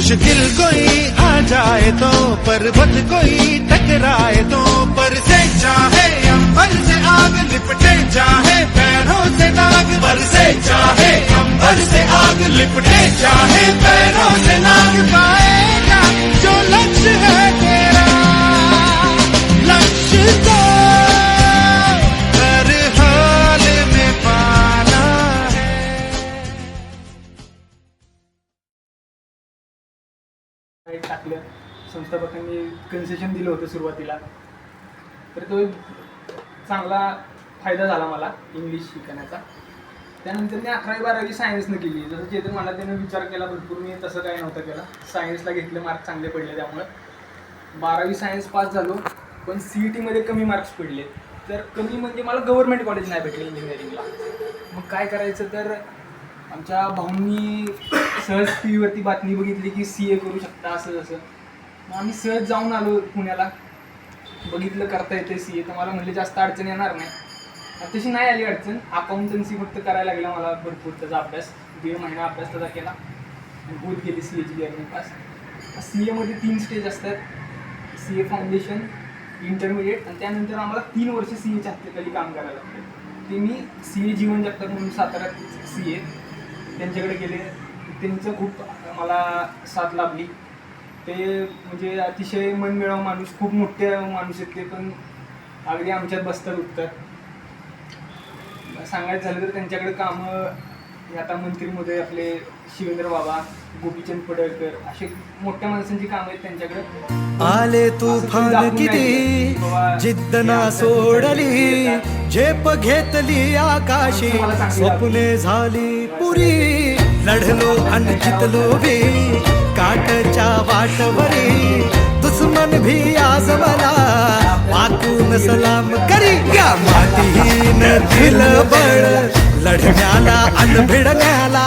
मुश्किल कोई आ जाए तो पर्वत कोई टकराए तो पर से चाहे अंबर से आग लिपटे चाहे पैरों से नाग पर से चाहे अंबर से आग लिपटे चाहे पैरों से नाग पाए टाकलं. संस्थापकांनी कन्सेशन दिलं होतं सुरुवातीला. तर तो एक चांगला फायदा झाला मला इंग्लिश शिकण्याचा. त्यानंतर मी अकरावी बारावी सायन्सनं केली. जसं चेतन मला त्यानं विचार केला भरपूर मी तसं काही नव्हतं केलं. सायन्सला घेतले मार्क चांगले पडले त्यामुळं. बारावी सायन्स पास झालो पण सी ई टीमध्ये कमी मार्क्स पडले. तर कमी म्हणजे मला गव्हर्नमेंट कॉलेज नाही भेटले इंजिनिअरिंगला मग काय करायचं तर आमच्या भाऊंनी सहज टी व्हीवरती बातमी बघितली की सी ए करू शकता असं जसं मग आम्ही सहज जाऊन आलो पुण्याला. बघितलं करता येते सी ए तर मला म्हणले जास्त अडचण येणार नाही. तशी नाही आली अडचण. अकाउंटन्सी फक्त करायला लागला मला भरपूर त्याचा अभ्यास. दीड महिना अभ्यास त्याचा केला. आणि होत गेली सी एची गिअरने पास. सी एमध्ये तीन स्टेज असतात. सी ए फाउंडेशन इंटरमिडिएट आणि त्यानंतर आम्हाला तीन वर्ष सी एच्या हत्तेखाली काम करायला लागतं ते मी सी ए जीवन जगतात म्हणून साताऱ्यात सी ए त्यांच्याकडे गेले. त्यांचं खूप मला साथ लाभली. ते म्हणजे अतिशय मनमिळाव माणूस खूप मोठे माणूस आहेत ते पण अगदी आमच्यात बसतात उठतात. सांगायचं झालं तर त्यांच्याकडे कामं आता मंत्री महोदय आपले शिवेंद्र बाबा गोपीचंद पडळकर असे मोठ्या माणसांची कामं आहेत त्यांच्याकडे. आले तुफान किती? जिद्द ना सोडली. झेप घेतली आकाशी स्वप्ने झाली पुरी लढलो आणि जितलो बी काटच्या वाटवरी दुश्मन भी आज मला वाकून सलाम करी. या मातीन दिलं बळ लढण्याला अन भिडण्याला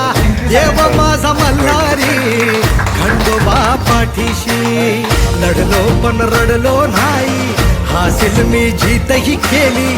देव माझा मल्हारी. खंडोबा पाठीशी लढलो पण रडलो नाही हासिल मी जीतही केली.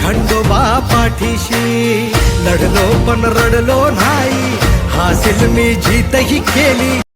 खंडोबा पाठीशी लढलो पण रडलो नाही. हासिल मी जीतही केली.